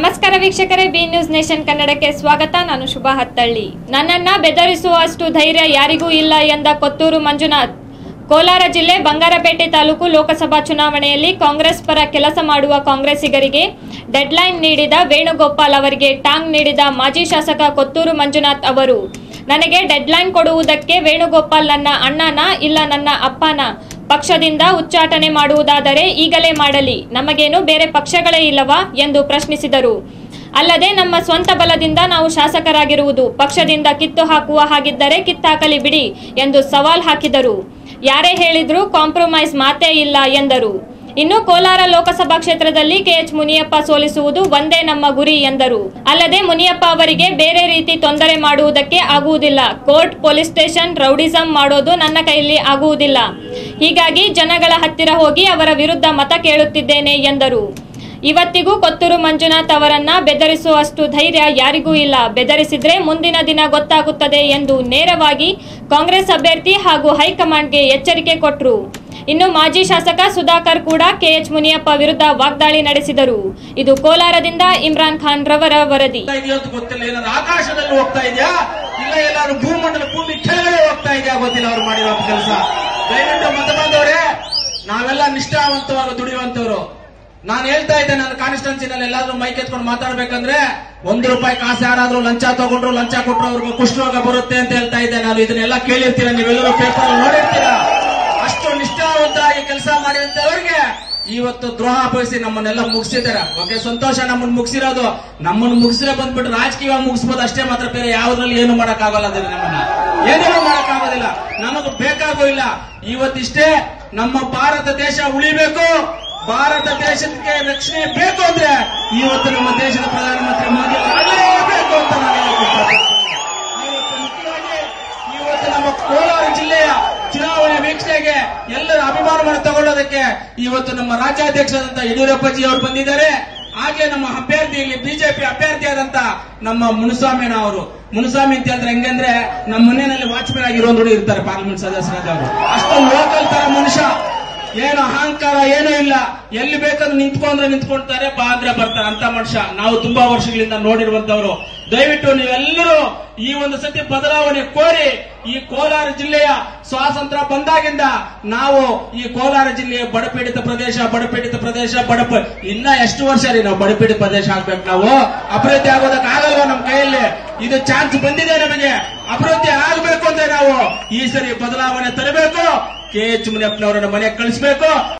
ನಮಸ್ಕಾರ ವೀಕ್ಷಕರೇ B news nation ಕನ್ನಡಕ್ಕೆ ಸ್ವಾಗತ. ನಾನು ಶುಭ ಹತ್ತಳ್ಳಿ. ನನ್ನನ್ನ ಬೆದರಿಸುವಷ್ಟು ಧೈರ್ಯ ಯಾರಿಗೂ ಇಲ್ಲ ಎಂದ ಕೊತ್ತೂರು ಮಂಜುನಾಥ್. ಕೋಲಾರ ಜಿಲ್ಲೆ ಬಂಗಾರಪೇಟೆ ತಾಲೂಕು ಲೋಕಸಭಾ ಚುನಾವಣೆಯಲ್ಲಿ ಕಾಂಗ್ರೆಸ್ ಪರ ಕೆಲಸ ಮಾಡುವ ಕಾಂಗ್ರೆಸ್ಸಿಗರಿಗೆ ಡೆಡ್ಲೈನ್ ನೀಡಿದ ವೇಣುಗೋಪಾಲ್ ಅವರಿಗೆ ಟಾಂಗ್ ನೀಡಿದ ಮಾಜಿ ಶಾಸಕ ಕೊತ್ತೂರು ಮಂಜುನಾಥ್ ಅವರು. ನನಗೆ ಡೆಡ್ಲೈನ್ ಕೊಡುವುದಕ್ಕೆ ವೇಣುಗೋಪಾಲ್ ನನ್ನ ಅಣ್ಣನ ಇಲ್ಲ ನನ್ನ ಅಪ್ಪನ? ಪಕ್ಷದಿಂದ ಉಚ್ಚಾಟನೆ ಮಾಡುವುದಾದರೆ ಈಗಲೇ ಮಾಡಲಿ. ನಮಗೇನು ಬೇರೆ ಪಕ್ಷಗಳೇ ಇಲ್ಲವಾ ಎಂದು ಪ್ರಶ್ನಿಸಿದರು. ಅಲ್ಲದೆ ನಮ್ಮ ಸ್ವಂತ ಬಲದಿಂದ ನಾವು ಶಾಸಕರಾಗಿರುವುದು. ಪಕ್ಷದಿಂದ ಕಿತ್ತು ಹಾಕುವ ಹಾಗಿದ್ದರೆ ಕಿತ್ತಾಕಲಿ ಬಿಡಿ ಎಂದು ಸವಾಲ್ ಹಾಕಿದರು. ಯಾರೇ ಹೇಳಿದ್ರೂ ಕಾಂಪ್ರಮೈಸ್ ಮಾತೇ ಇಲ್ಲ ಎಂದರು. ಇನ್ನು ಕೋಲಾರ ಲೋಕಸಭಾ ಕ್ಷೇತ್ರದಲ್ಲಿ ಕೆಎಚ್ ಮುನಿಯಪ್ಪ ಸೋಲಿಸುವುದು ಒಂದೇ ನಮ್ಮ ಗುರಿ ಎಂದರು. ಅಲ್ಲದೆ ಮುನಿಯಪ್ಪ ಅವರಿಗೆ ಬೇರೆ ರೀತಿ ತೊಂದರೆ ಮಾಡುವುದಕ್ಕೆ ಆಗುವುದಿಲ್ಲ. ಕೋರ್ಟ್, ಪೊಲೀಸ್ ಸ್ಟೇಷನ್ ರೌಡಿಸಂ ಮಾಡೋದು ನನ್ನ ಕೈಯಲ್ಲಿ ಆಗುವುದಿಲ್ಲ. ಹೀಗಾಗಿ ಜನಗಳ ಹತ್ತಿರ ಹೋಗಿ ಅವರ ವಿರುದ್ಧ ಮತ ಕೇಳುತ್ತಿದ್ದೇನೆ ಎಂದರು. ಇವತ್ತಿಗೂ ಕೊತ್ತೂರು ಮಂಜುನಾಥ್ ಅವರನ್ನ ಬೆದರಿಸುವಷ್ಟು ಧೈರ್ಯ ಯಾರಿಗೂ ಇಲ್ಲ. ಬೆದರಿಸಿದ್ರೆ ಮುಂದಿನ ದಿನ ಗೊತ್ತಾಗುತ್ತದೆ ಎಂದು ನೇರವಾಗಿ ಕಾಂಗ್ರೆಸ್ ಅಭ್ಯರ್ಥಿ ಹಾಗೂ ಹೈಕಮಾಂಡ್ಗೆ ಎಚ್ಚರಿಕೆ ಕೊಟ್ಟರು ಇನ್ನು ಮಾಜಿ ಶಾಸಕ ಸುಧಾಕರ್ ಕೂಡ ಕೆಎಚ್ ಮುನಿಯಪ್ಪ ವಿರುದ್ಧ ವಾಗ್ದಾಳಿ ನಡೆಸಿದರು. ಇದು ಕೋಲಾರದಿಂದ ಇಮ್ರಾನ್ ಖಾನ್ ರವರ ವರದಿ ಆಕಾಶದಲ್ಲಿ ಹೋಗ್ತಾ ಇದೆಯಾ? ಇಲ್ಲ ಭೂಮಿ ಕೆಳಗಡೆ ಹೋಗ್ತಾ ಇದೆಯಾ? ಗೊತ್ತಿಲ್ಲ, ಅವರು ಮಾಡಿರೋ ಕೆಲಸ. ದಯವಿಟ್ಟು ಮತ ಬಂದವ್ರೆ, ನಾವೆಲ್ಲ ನಿಷ್ಠಾವಂತವಾಗಿ ದುಡಿಯುವಂತವ್ರು ನಾನು ಹೇಳ್ತಾ ಇದ್ದೆ ನನ್ನ ಕಾನ್ಸ್ಟಿಟ್ಯೂನ್ಸಿನಲ್ಲಿ ಎಲ್ಲಾದ್ರೂ ಮೈಕ್ ಎತ್ಕೊಂಡು ಮಾತಾಡ್ಬೇಕಂದ್ರೆ ಒಂದು ರೂಪಾಯಿ ಕಾಸು ಯಾರಾದ್ರೂ ಲಂಚ ತಗೊಂಡ್ರು, ಲಂಚ ಕೊಟ್ಟರು ಅವ್ರಿಗೆ ಕುಷ್ಠರೋಗ ಬರುತ್ತೆ ಅಂತ ಹೇಳ್ತಾ ಇದ್ದೆ. ನಾನು ಇದನ್ನೆಲ್ಲ ಕೇಳಿರ್ತೀರಾ? ನೀವೆಲ್ಲರೂ ಪೇಪರ್ ನೋಡಿರ್ತೀರಾ? ಅಷ್ಟು ನಿಷ್ಠಾವಂತವಾಗಿ ಕೆಲಸ ಮಾಡಿದಂತವ್ರಿಗೆ ಇವತ್ತು ದ್ರೋಹ ಬಯಸಿ ನಮ್ಮನ್ನೆಲ್ಲ ಮುಗಿಸಿದಾರೆ ಓಕೆ, ಸಂತೋಷ, ನಮ್ಮನ್ನು ಮುಗಿಸಿರೋದು. ನಮ್ಮನ್ನ ಮುಗಿಸಿರೋ ಬಂದ್ಬಿಟ್ಟು ರಾಜಕೀಯ ಮುಗಿಸ್ಬೋದು, ಅಷ್ಟೇ ಮಾತ್ರ ಬೇರೆ ಯಾವ್ದ್ರಲ್ಲಿ ಏನು ಮಾಡಕ್ ಆಗಲ್ಲ ನಮ್ಮನ್ನ. ಏನೂ ಮಾಡಕ್ಕಾಗೋದಿಲ್ಲ. ಆಗೋದಿಲ್ಲ ಬೇಕಾಗೋ ಇಲ್ಲ. ಇವತ್ತಿಷ್ಟೇ ನಮ್ಮ ಭಾರತ ದೇಶ ಉಳಿಬೇಕು. ಭಾರತ ದೇಶಕ್ಕೆ ರಕ್ಷಣೆ ಬೇಕು ಅಂದ್ರೆ ಇವತ್ತು ನಮ್ಮ ದೇಶದ ಪ್ರಧಾನಮಂತ್ರಿ ಮೋದಿ ಆಗಲೇಬೇಕು ಅಂತ ನಾನು ಮುಖ್ಯವಾಗಿ ಇವತ್ತು ನಮ್ಮ ಕೋಲಾರ ಜಿಲ್ಲೆಯ ಚುನಾವಣೆ ವೀಕ್ಷಣೆಗೆ ಎಲ್ಲರ ಅಭಿಮಾನವನ್ನು ತಗೊಳ್ಳೋದಕ್ಕೆ ಇವತ್ತು ನಮ್ಮ ರಾಜ್ಯಾಧ್ಯಕ್ಷರಾದಂತಹ ಯಡಿಯೂರಪ್ಪಜಿ ಅವರು ಬಂದಿದ್ದಾರೆ. ಹಾಗೆ ನಮ್ಮ ಅಭ್ಯರ್ಥಿ ಇಲ್ಲಿ ಬಿಜೆಪಿ ಅಭ್ಯರ್ಥಿಯಾದಂತ ನಮ್ಮ ಮುನುಸ್ವಾಮಿನ ಅವರು. ಮುನುಸ್ವಾಮಿ ಅಂತ ಹೇಳಿದ್ರೆ ಹೆಂಗಂದ್ರೆ ನಮ್ಮ ಮನೆಯಲ್ಲಿ ವಾಚ್ಮನ್ ಆಗಿರೋ ನೋಡಿ ಇರ್ತಾರೆ ಪಾರ್ಲಿಮೆಂಟ್ ಸದಸ್ಯರಾದವರು. ಅಷ್ಟು ಲೋಕಲ್ ತರ ಮನುಷ್ಯ. ಏನು ಅಹಂಕಾರ, ಏನೂ ಇಲ್ಲ. ಎಲ್ಲಿ ಬೇಕಾದ್ರೂ ನಿಂತ್ಕೊಂಡ್ರೆ ನಿಂತ್ಕೊಳ್ತಾರೆ ಬಾ ಅಂದ್ರೆ ಬರ್ತಾರೆ. ಅಂತ ಮನುಷ್ಯ. ನಾವು ತುಂಬಾ ವರ್ಷಗಳಿಂದ ನೋಡಿರುವಂತವ್ರು. ದಯವಿಟ್ಟು ನೀವೆಲ್ಲರೂ ಈ ಒಂದು ಸತಿ ಬದಲಾವಣೆ ಕೋರಿ ಈ ಕೋಲಾರ ಜಿಲ್ಲೆಯ ಸ್ವಾತಂತ್ರ್ಯ ಬಂದಾಗಿಂದ ನಾವು ಈ ಕೋಲಾರ ಜಿಲ್ಲೆಯ ಬಡಪೀಡಿತ ಪ್ರದೇಶ ಬಡಪೀಡಿತ ಪ್ರದೇಶ, ಬಡಪ ಇನ್ನ ಎಷ್ಟು ವರ್ಷ ರೀ ನಾವು ಬಡಪೀಡಿತ ಪ್ರದೇಶ ಆಗ್ಬೇಕು ನಾವು? ಅಭಿವೃದ್ಧಿ ಆಗೋದಕ್ಕೆ ಆಗಲ್ವಾ ನಮ್ಮ ಕೈಯಲ್ಲಿ? ಇದು ಚಾನ್ಸ್ ಬಂದಿದೆ ನಮಗೆ. ಅಭಿವೃದ್ಧಿ ಆಗ್ಬೇಕು ಅಂತ ನಾವು ಈ ಸರಿ ಬದಲಾವಣೆ ತರಬೇಕು. ಕೆ ಎಚ್ ಮುನಿಯಪ್ಪನವರನ್ನ ಮನೆಗೆ ಕಳಿಸ್ಬೇಕು.